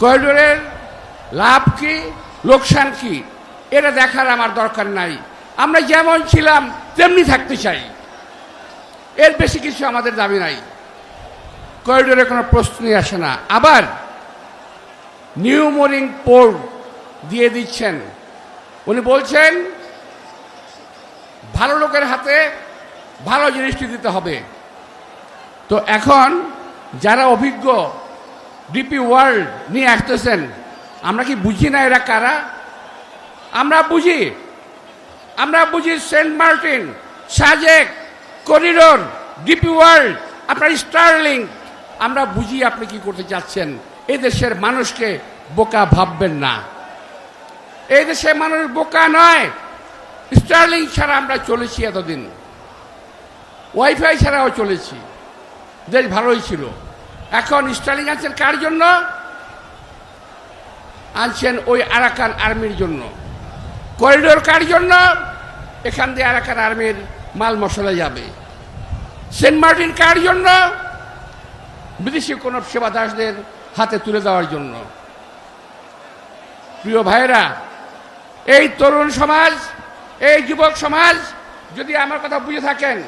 করিডোরের লাভ কি, লোকসান কি, এটা দেখার আমার দরকার নাই। আমরা যেমন ছিলাম, তেমনি থাকতে চাই। এর বেশি কিছু আমাদের দাবি নাই। করিডোরে কোনো প্রশ্নই আসে না। আবার নিউ মোরিং পোর্ট দিয়ে দিচ্ছেন। উনি বলছেন, ভালো লোকের হাতে ভালো জিনিসটি দিতে হবে। তো এখন যারা অভিজ্ঞ ডিপি ওয়ার্ল্ড নিয়ে আসতেছেন। আমরা কি বুঝি না এরা কারা? আমরা বুঝি। আমরা বুঝি Saint Martin, Sajek, corridor D P world আপনার স্টারলিং। আমরা বুঝি আপনি কি করতে চাচ্ছেন এই দেশের মানুষকে বোকা ভাববেন না। এই দেশের মানুষ বোকা নয়। স্টারলিং ছাড়া আমরা চলেছি এতদিন। ওয়াইফাই ছাড়াও চলেছি। দেশ ভালোই ছিল। এখন স্টালিং আনছেন কার জন্য? আনছেন ওই আরাকান আর্মির জন্য। করিডোর কার জন্য? এখান দিয়ে আরাকান আর্মির মাল মশলা যাবে। সেন্ট মার্টিন কার জন্য? বিদেশি কোন সেবা দাসদের হাতে তুলে দেওয়ার জন্য। প্রিয় ভাইরা এই তরুণ সমাজ, এই যুবক সমাজ, যদি আমার কথা বুঝে থাকেন,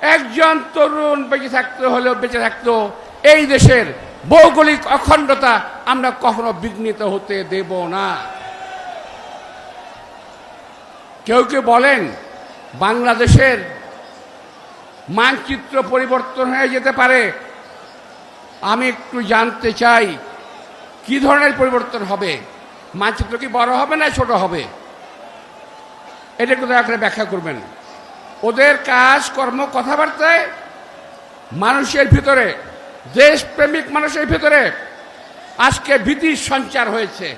একজন তরুণ বেঁচে থাকতে হলেও বেঁচে থাকতো এই দেশের ভৌগোলিক অখণ্ডতা আমরা কখনো বিঘ্নিত হতে দেব না। কেউ কেউ বলেন, বাংলাদেশের মানচিত্র পরিবর্তন হয়ে যেতে পারে। আমি একটু জানতে চাই, কি ধরনের পরিবর্তন হবে? মানচিত্র কি বড় হবে না ছোট হবে? এটা একটু দয়া করে ব্যাখ্যা করবেন। ওদের কাজ, কর্ম, কথাবার্তায় মানুষের ভিতরে দেশপ্রেমিক মানুষের ভিতরে আজকে ভীতির সঞ্চার হয়েছে।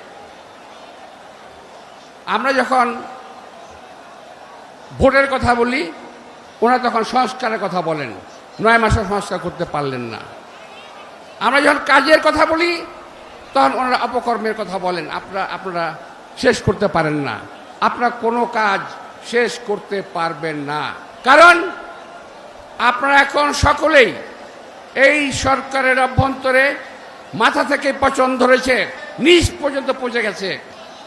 আমরা যখন ভোটের কথা বলি, ওনারা তখন সংস্কারের কথা বলেন। নয় মাসে সংস্কার করতে পারলেন না। আমরা যখন কাজের কথা বলি, তখন ওনারা অপকর্মের কথা বলেন। আপনারা আপনারা শেষ করতে পারেন না। আপনারা কোনো কাজ শেষ করতে পারবেন না। কারণ আপনারা এখন সকলেই এই সরকারের অভ্যন্তরে মাথা থেকে পচন ধরেছে, নিচ পর্যন্ত পৌঁছে গেছে।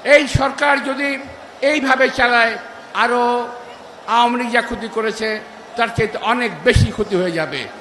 এই সরকার যদি এইভাবে চালায় আরও আওয়ামী লীগ যা ক্ষতি করেছে, তার চাইতে অনেক বেশি ক্ষতি হয়ে যাবে।